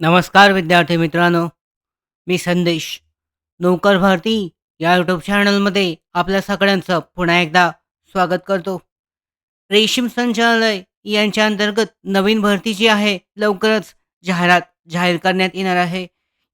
नमस्कार विद्यार्थी मित्रांनो मी संदेश. नोकर भारती या यूट्यूब चॅनलमध्ये आपल्या सगळ्यांचं पुन्हा एकदा स्वागत करतो. रेशीम संचालय यांच्या अंतर्गत नवीन भरती जी आहे लवकरच जाहिरात जाहीर करण्यात येणार आहे.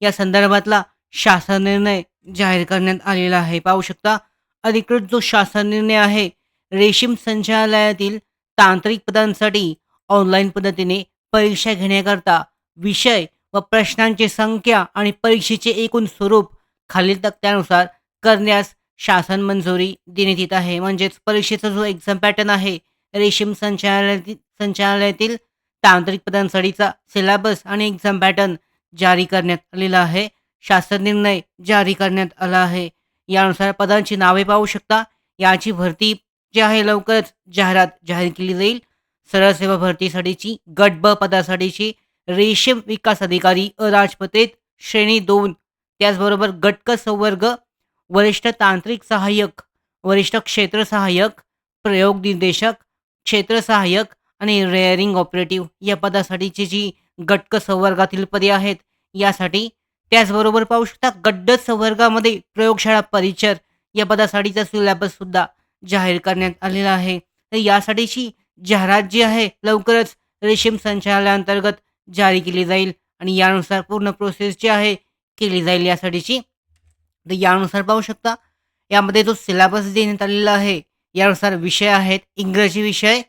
या संदर्भातला शासन निर्णय जाहीर करण्यात आलेला आहे. पाहू शकता अधिकृत जो शासन निर्णय आहे रेशीम संचालयातील तांत्रिक पदांसाठी ऑनलाईन पद्धतीने परीक्षा घेण्याकरता विषय व प्रश्नांची संख्या आणि परीक्षेचे एकूण स्वरूप खालील तक्त्यानुसार करण्यास शासन मंजुरी देण्यात येत आहे. म्हणजेच परीक्षेचा जो एक्झाम पॅटर्न आहे रेशीम संचालयातील संचालनालयातील तांत्रिक पदांसाठीचा सिलेबस आणि एक्झाम पॅटर्न जारी करण्यात आलेला आहे. शासन निर्णय जारी करण्यात आला आहे. यानुसार पदांची नावे पाहू शकता. याची भरती जी आहे लवकरच जाहिरात जाहीर केली जाईल. सरळ सेवा भरतीसाठीची गट ब पदासाठीची रेशीम विकास अधिकारी अराजपत्रित श्रेणी दोन. त्याचबरोबर गटक संवर्ग वरिष्ठ तांत्रिक सहाय्यक वरिष्ठ क्षेत्र सहाय्यक प्रयोग निर्देशक क्षेत्र सहाय्यक आणि रेअरिंग ऑपरेटिव्ह या पदासाठीची जी गटक संवर्गातील पदे आहेत यासाठी त्याचबरोबर पाहू शकता गड्ड संवर्गामध्ये प्रयोगशाळा परिचर या पदासाठीचा सिलेबस सुद्धा जाहीर करण्यात आलेला आहे. तर यासाठीची जाहिरात जी आहे लवकरच रेशीम संचालनाअंतर्गत जारी केली जाईल. आणि यानुसार पूर्ण प्रोसेस जी आहे केली जाईल यासाठीची. तर यानुसार पाहू शकता यामध्ये जो सिलेबस देण्यात आलेला आहे यानुसार विषय आहेत इंग्रजी विषय.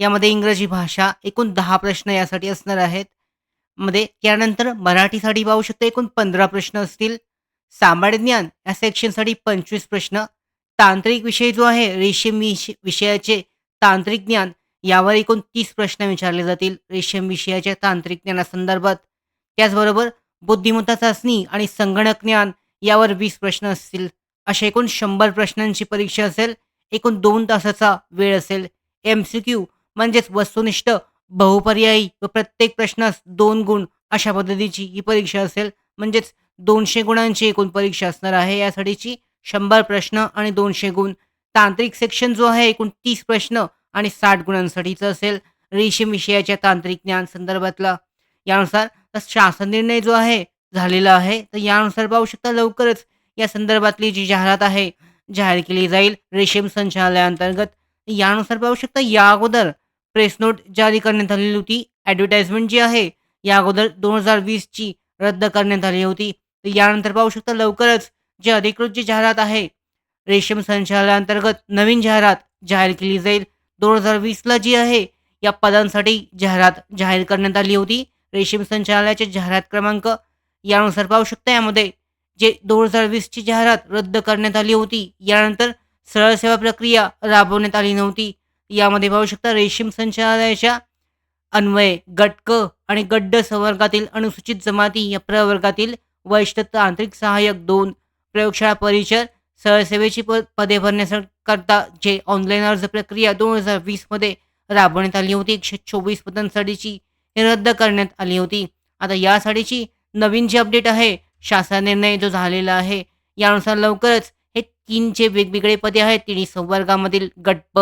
यामध्ये इंग्रजी भाषा एकूण दहा प्रश्न यासाठी असणार आहेत. मध्ये त्यानंतर मराठीसाठी पाहू शकता एकूण पंधरा प्रश्न असतील. सामान्य ज्ञान या सेक्शनसाठी पंचवीस प्रश्न. तांत्रिक विषय जो आहे रेशीम विषयाचे तांत्रिक ज्ञान यावर एकूण तीस प्रश्न विचारले जातील. रेशीम विषयाच्या तांत्रिक ज्ञानासंदर्भात. त्याचबरोबर बुद्धिमत्ता चाचणी आणि संगणक ज्ञान यावर वीस प्रश्न असतील. अशा एकूण शंभर प्रश्नांची परीक्षा असेल. एकूण दोन तासाचा वेळ असेल. एम सी क्यू म्हणजेच वस्तुनिष्ठ बहुपर्यायी व प्रत्येक प्रश्नास दोन गुण अशा पद्धतीची ही परीक्षा असेल. म्हणजेच दोनशे गुणांची एकूण परीक्षा असणार आहे. यासाठीची शंभर प्रश्न आणि दोनशे गुण. तांत्रिक सेक्शन जो आहे एकूण तीस प्रश्न आणि साठ गुणांसाठीचं असेल. रेशीम विषयाच्या तांत्रिक ज्ञान संदर्भातला. यानुसार शासन निर्णय जो आहे झालेला आहे तर यानुसार पाहू शकता लवकरच या संदर्भातली जी जाहिरात आहे जाहीर केली जाईल रेशीम संचालयाअंतर्गत यानुसार पाहू शकता या अगोदर प्रेस नोट जारी करण्यात आलेली होती. ॲडव्हर्टाइजमेंट जी आहे या अगोदर दोन हजार वीसची रद्द करण्यात आली होती. तर यानंतर पाहू शकता लवकरच जी अधिकृत जी जाहिरात आहे रेशीम संचालयाअंतर्गत नवीन जाहिरात जाहीर केली जाईल. दोन हजार वीसला जी आहे या पदांसाठी जाहिरात जाहीर करण्यात आली होती. रेशीम संचालयाचे जाहिरात क्रमांक यानुसार पाहू शकता यामध्ये जे दोन हजार वीसची जाहिरात रद्द करण्यात आली होती यानंतर सरळ सेवा प्रक्रिया राबवण्यात आली नव्हती. यामध्ये पाहू शकता रेशीम संचालनालयाच्या अन्वये गटक आणि गड्ड संवर्गातील अनुसूचित जमाती या प्रवर्गातील वरिष्ठ तांत्रिक सहाय्यक दोन प्रयोगशाळा परिचर सरसेवेची प पदे भरण्याकरता जे ऑनलाईन अर्ज प्रक्रिया दोन हजार वीसमध्ये राबवण्यात आली होती एकशे चोवीस पदांसाठीची रद्द करण्यात आली होती. आता यासाठीची नवीन जी अपडेट आहे शासन निर्णय जो झालेला आहे यानुसार लवकरच हे तीन जे वेगवेगळे पदे आहेत तिन्ही संवर्गामधील गटप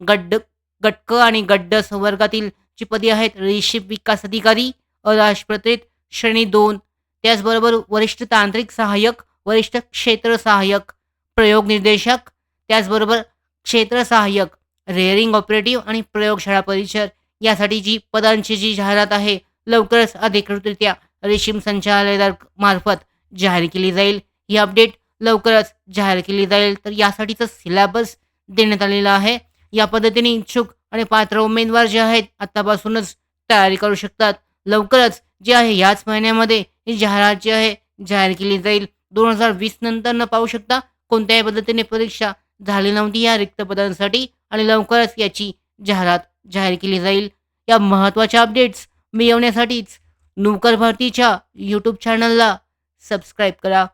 गड्ड गटक आणि गड्ड संवर्गातील जी पदे आहेत रेशीप विकास अधिकारी अराजपत्रित श्रेणी दोन. त्याचबरोबर वरिष्ठ तांत्रिक सहाय्यक वरिष्ठ क्षेत्र सहाय्यक प्रयोग निर्देशक त्याचबरोबर क्षेत्र सहाय्यक रेअरिंग ऑपरेटिव्ह आणि प्रयोगशाळा परिचर यासाठी जी पदांची जी जाहिरात आहे लवकरच अधिकृतरित्या रेशीम संचालय मार्फत जाहीर केली जाईल. ही अपडेट लवकरच जाहीर केली जाईल. तर यासाठीचं सिलेबस देण्यात आलेला आहे. या पद्धतीने इच्छुक आणि पात्र उमेदवार जे आहेत आतापासूनच तयारी करू शकतात. लवकरच जे आहे याच महिन्यामध्ये ही जाहिरात जी आहे जाहीर केली जाईल. दोन हजार वीस नंतर न पाहू शकता कोणत्याही पद्धतीने परीक्षा झाली नव्हती या रिक्त पदांसाठी आणि लवकरच याची जाहिरात जाहीर केली जाईल. या महत्त्वाच्या अपडेट्स मिळवण्यासाठीच नोकर भरतीच्या यूट्यूब चॅनलला सबस्क्राईब करा.